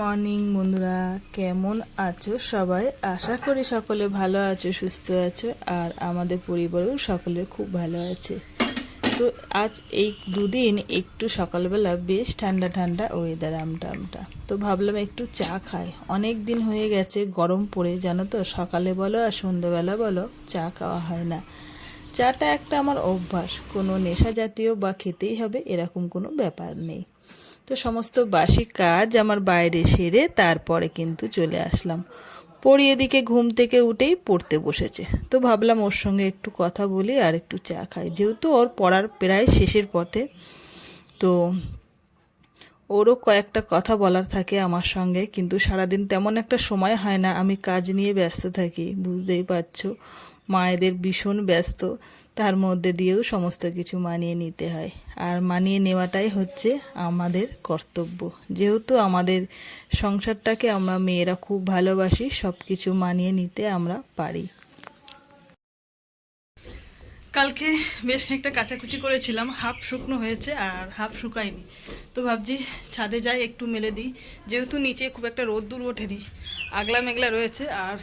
Morning বন্ধুরা, কেমন আছো সবাই? আশা করি সকলে ভালো আছো, সুস্থ আছো, আর আমাদের পরিবারেও সকলে খুব ভালো আছে। তো আজ এই দুদিন একটু সকালবেলা বেশ ঠান্ডা ঠান্ডা ওয়েদার আমটা আমটা তো ভাবলাম একটু চা খাই। অনেক দিন হয়ে গেছে, গরম পড়ে, জানো তো? সকালে বলো আর সন্ধ্যেবেলা বলো, চা খাওয়া হয় না। চাটা একটা আমার অভ্যাস। কোনো নেশা জাতীয় বা খেতেই হবে, এরকম কোনো ব্যাপার নেই। তো সমস্ত বাসি কাজ আমার বাইরে সেরে তারপরে কিন্তু চলে আসলাম। পড়ি এদিকে ঘুম থেকে উঠেই পড়তে বসেছে। তো ভাবলাম ওর সঙ্গে একটু কথা বলি আর একটু চা খাই। যেহেতু ওর পড়ার প্রায় শেষের পথে, তো ওরও কয়েকটা কথা বলার থাকে আমার সঙ্গে, কিন্তু সারাদিন তেমন একটা সময় হয় না। আমি কাজ নিয়ে ব্যস্ত থাকি, বুঝতেই পারছ। মায়েদের ভীষণ ব্যস্ত। তার মধ্যে দিয়েও সমস্ত কিছু মানিয়ে নিতে হয়। আর মানিয়ে নেওয়াটাই হচ্ছে আমাদের কর্তব্য। যেহেতু আমাদের সংসারটাকে আমরা মেয়েরা খুব ভালোবাসি সব কিছু মানিয়ে নিতে আমরা পারি। কালকে বেশ খানিকটা কাচাকুচি করেছিলাম, হাফ শুকনো হয়েছে আর হাফ শুকায়নি। তো ভাবছি ছাদে যাই, একটু মেলে দিই। যেহেতু নিচে খুব একটা রোদ্দুর ওঠেনি আগলা মেঘলা রয়েছে আর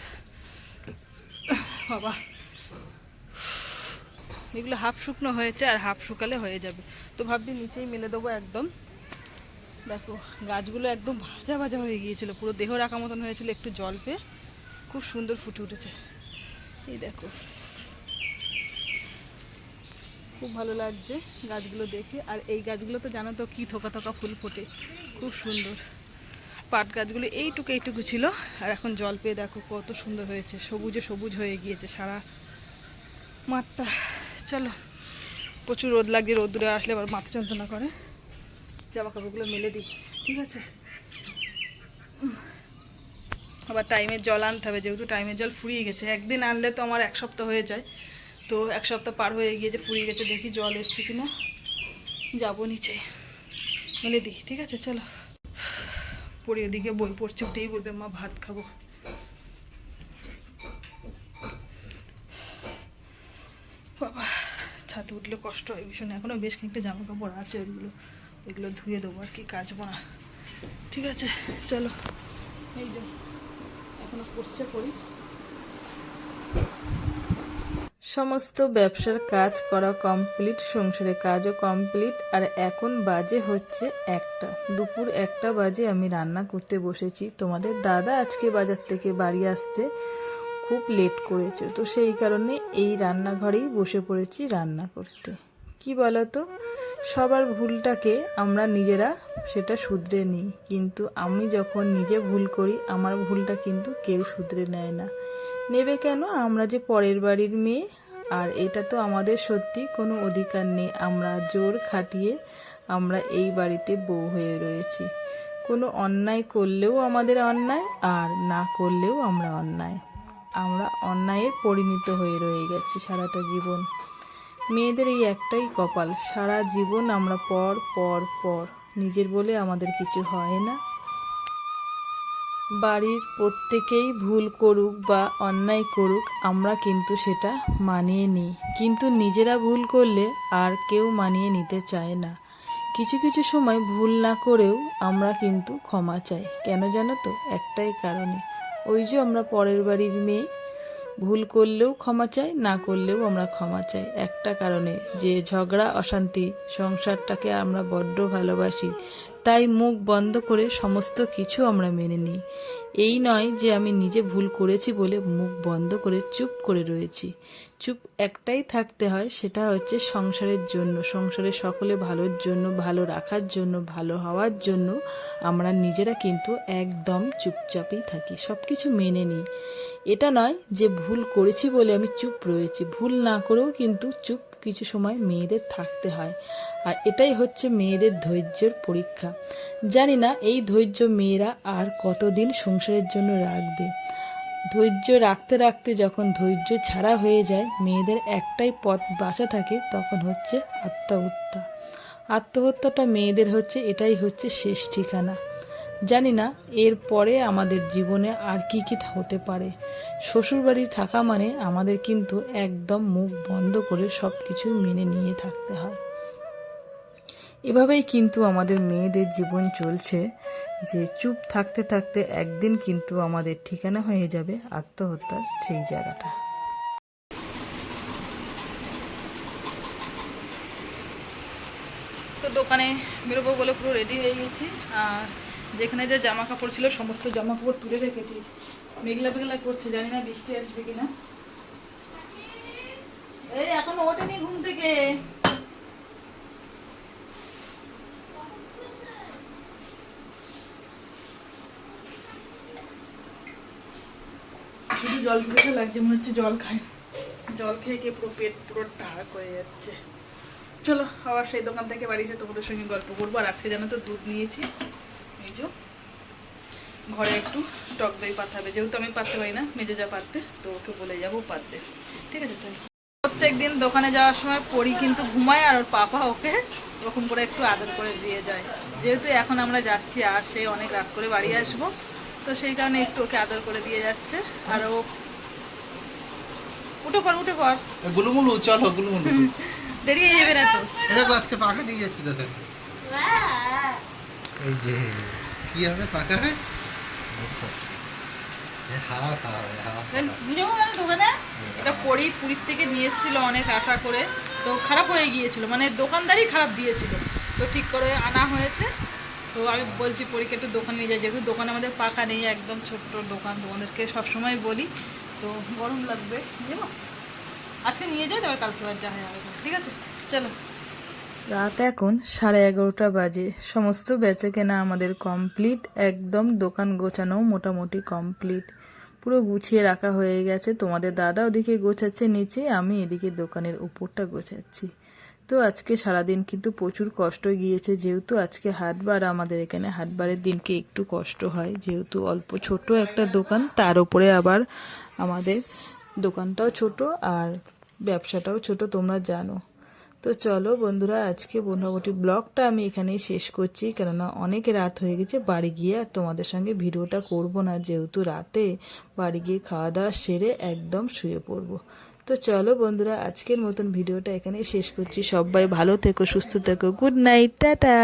বাবা এগুলো হাফ শুকনো হয়েছে আর হাফ শুকালে হয়ে যাবে। তো ভাবছি নিচেই মেলে দেবো একদম। দেখো, গাছগুলো একদম ভাজা ভাজা হয়ে গিয়েছিল, পুরো দেহ রাখা মতন হয়েছিল, একটু জল পেয়ে। খুব সুন্দর ফুটে উঠেছে। এই দেখো। খুব ভালো লাগছে গাছগুলো দেখে। আর এই গাছগুলো তো জানো তো কী থোকা থোকা ফুল ফোটে। খুব সুন্দর। পাট গাছগুলো এইটুকু এইটুকু ছিল। আর এখন জল পেয়ে দেখো কত সুন্দর হয়েছে। সবুজে সবুজ হয়ে গিয়েছে সারা মাঠটা। চলো। প্রচুর রোদ লাগছে রোদ্দুরে আসলে আবার মাথা যন্ত্রণা করে। জামা কাপড়গুলো মেলে দিই, ঠিক আছে? আবার টাইমের জল আনতে হবে, যেহেতু টাইমের জল ফুরিয়ে গেছে। একদিন আনলে তো আমার এক সপ্তাহ হয়ে যায়। তো এক সপ্তাহ পার হয়ে গিয়েছে, ফুরিয়ে গেছে, দেখি জল এসছে কিনা। যাব নিচে। মেলে দিই, ঠিক আছে? চলো। পড়ে ওদিকে, বই পড়ছে, উঠেই বলবে, মা, ভাত খাব। বাবা। ছাদে উঠলে কষ্ট হয়। ভীষণ এখনও বেশ খানিকটা জামা কাপড় আছে ওইগুলো। ওইগুলো ধুয়ে দেবো আর কি, কাচবো না। ঠিক আছে, চলো। এই যে, এখনও পড়ছে পড়ি। সমস্ত ব্যবসার কাজ করা কমপ্লিট সংসারের কাজও কমপ্লিট আর এখন বাজে হচ্ছে একটা। দুপুর একটা বাজে আমি রান্না করতে বসেছি। তোমাদের দাদা আজকে বাজার থেকে বাড়ি আসতে খুব লেট করেছে। তো সেই কারণে এই রান্নাঘরেই বসে পড়েছি রান্না করতে। কি বলতো? সবার ভুলটাকে আমরা নিজেরা সেটা শুধরে নিই। কিন্তু আমি যখন নিজে ভুল করি, আমার ভুলটা কিন্তু কেউ শুধরে নেয় না। নেবে কেন? আমরা যে পরের বাড়ির মেয়ে, আর এটা তো আমাদের সত্যি কোনো অধিকার নেই। আমরা জোর খাটিয়ে আমরা এই বাড়িতে বউ হয়ে রয়েছি। কোনো অন্যায় করলেও আমাদের অন্যায়, আর না করলেও আমরা অন্যায়। আমরা অন্যায়ে পরিণত হয়ে রয়ে গেছি সারাটা জীবন। মেয়েদের এই একটাই কপাল, সারা জীবন আমরা পর পর পর। নিজের বলে আমাদের কিছু হয় না। বাড়ির প্রত্যেকেই ভুল করুক বা অন্যায় করুক, আমরা কিন্তু সেটা মানিয়ে নিই। কিন্তু নিজেরা ভুল করলে আর কেউ মানিয়ে নিতে চায় না। কিছু কিছু সময় ভুল না করেও আমরা কিন্তু ক্ষমা চাই। কেন জানো তো? একটাই কারণে। ওই যে আমরা পরের বাড়ির মেয়ে। ভুল করলেও ক্ষমা চাই, না করলেও আমরা ক্ষমা চাই। একটা কারণে যে ঝগড়া, অশান্তি, সংসারটাকে আমরা বড্ড ভালোবাসি। তাই মুখ বন্ধ করে সমস্ত কিছু আমরা মেনে নিই। এই নয় যে আমি নিজে ভুল করেছি বলে মুখ বন্ধ করে চুপ করে রয়েছি। চুপ একটাই থাকতে হয়, সেটা হচ্ছে সংসারের জন্য। সংসারের সকলে ভালোর জন্য, ভালো রাখার জন্য, ভালো হওয়ার জন্য আমরা নিজেরা কিন্তু একদম চুপচাপই থাকি সব কিছু মেনে নিই। এটা নয় যে ভুল করেছি বলে আমি চুপ রয়েছি। ভুল না করেও কিন্তু চুপ কিছু সময় মেয়েদের থাকতে হয়। আর এটাই হচ্ছে মেয়েদের ধৈর্যের পরীক্ষা। জানি না এই ধৈর্য মেয়েরা আর কতদিন সংসারের জন্য রাখবে। ধৈর্য রাখতে রাখতে যখন ধৈর্য ছাড়া হয়ে যায়, মেয়েদের একটাই পথ বাঁচা থাকে তখন হচ্ছে আত্মহত্যা। আত্মহত্যাটা মেয়েদের হচ্ছে, এটাই হচ্ছে শেষ ঠিকানা। জানি না এর পরে আমাদের জীবনে আর কি কি হতে পারে। শ্বশুরবাড়ি থাকা মানে আমাদের কিন্তু একদম মুখ বন্ধ করে সব কিছু মেনে নিয়ে থাকতে হয়। এভাবেই কিন্তু আমাদের মেয়েদের জীবন চলছে, যে চুপ থাকতে থাকতে একদিন কিন্তু আমাদের ঠিকানা হয়ে যাবে আত্মহত্যার সেই জায়গাটা। তো দোকানে বেরোবো বলে পুরো রেডি হয়ে গেছি। আর যেখানে যে জামা কাপড় ছিল, সমস্ত জামা কাপড় তুলে রেখেছি। মেঘলা মেঘলা করছে, জানি না বৃষ্টি আসবে কিনা। এই, এখন ওঠেনি ঘুম থেকে। শুধু জল পিপাসা লাগছে, মনে হচ্ছে জল খায় জল খেয়ে খেয়ে পুরো পেট পুরো টাক হয়ে যাচ্ছে। চলো, আবার সেই দোকান থেকে বাড়ি এসে তোমাদের সঙ্গে গল্প করব। আর আজকে জানো তো দুধ নিয়েছি। এই যে ঘরে একটু টক দই পাতে হবে। যেহেতু আমি পাততে পারি না মেজে যা পাততে তো ওকে বলে যাব পাততে ঠিক আছে চলো। প্রত্যেক দিন দোকানে যাওয়ার সময় পরি কিন্তু ঘুমায় আর ওর পাপা ওকে ওরকম করে একটু আদর করে দিয়ে যায়। যেহেতু এখন আমরা যাচ্ছি আর সে অনেক রাত করে বাড়ি আসব তো সেই কারণে একটু ওকে আদর করে দিয়ে যাচ্ছে। আর ও উঠে পর উঠে পর গুলুমুলু চলো গুলুমুলু। দেরি হয়ে যাবে না তো? আজকে পাখা নিয়ে যাচ্ছি দেখেন এটা পরি পুরীর থেকে নিয়ে এসেছিল অনেক আশা করে। তো খারাপ হয়ে গিয়েছিল মানে দোকানদারই খারাপ দিয়েছিল। তো ঠিক করে আনা হয়েছে। তো আমি বলছি পরীকে একটু দোকান নিয়ে যাই, যেহেতু দোকানে আমাদের পাকা নেই, একদম ছোট্ট দোকান, তোমাদেরকে সবসময় বলি। তো গরম লাগবে যাব আজকে নিয়ে যাই, তারপর কালকে আর যা হয় ঠিক আছে? চলো। রাত এখন সাড়ে এগারোটা বাজে। সমস্ত বেচে কেনা আমাদের কমপ্লিট একদম দোকান গোছানো মোটামুটি কমপ্লিট পুরো গুছিয়ে রাখা হয়ে গেছে। তোমাদের দাদা ওদিকে গোছাচ্ছে নিচে, আমি এদিকে দোকানের উপরটা গোছাচ্ছি। তো আজকে সারাদিন কিন্তু প্রচুর কষ্ট গিয়েছে। যেহেতু আজকে হাটবার, আমাদের এখানে হাটবারের দিনকে একটু কষ্ট হয়। যেহেতু অল্প ছোট একটা দোকান, তার উপরে আবার আমাদের দোকানটাও ছোট আর ব্যবসাটাও ছোট, তোমরা জানো। তো চলো বন্ধুরা, আজকে মোটামুটি ব্লগটা আমি এখানেই শেষ করছি। কেননা অনেক রাত হয়ে গেছে, বাড়ি গিয়ে আর তোমাদের সঙ্গে ভিডিওটা করব না। যেহেতু রাতে বাড়ি গিয়ে খাওয়া দাওয়া সেরে একদম শুয়ে পড়ব। তো চলো বন্ধুরা, আজকের মতন ভিডিওটা এখানেই শেষ করছি। সবাই ভালো থেকো, সুস্থ থেকো। Good night, tata!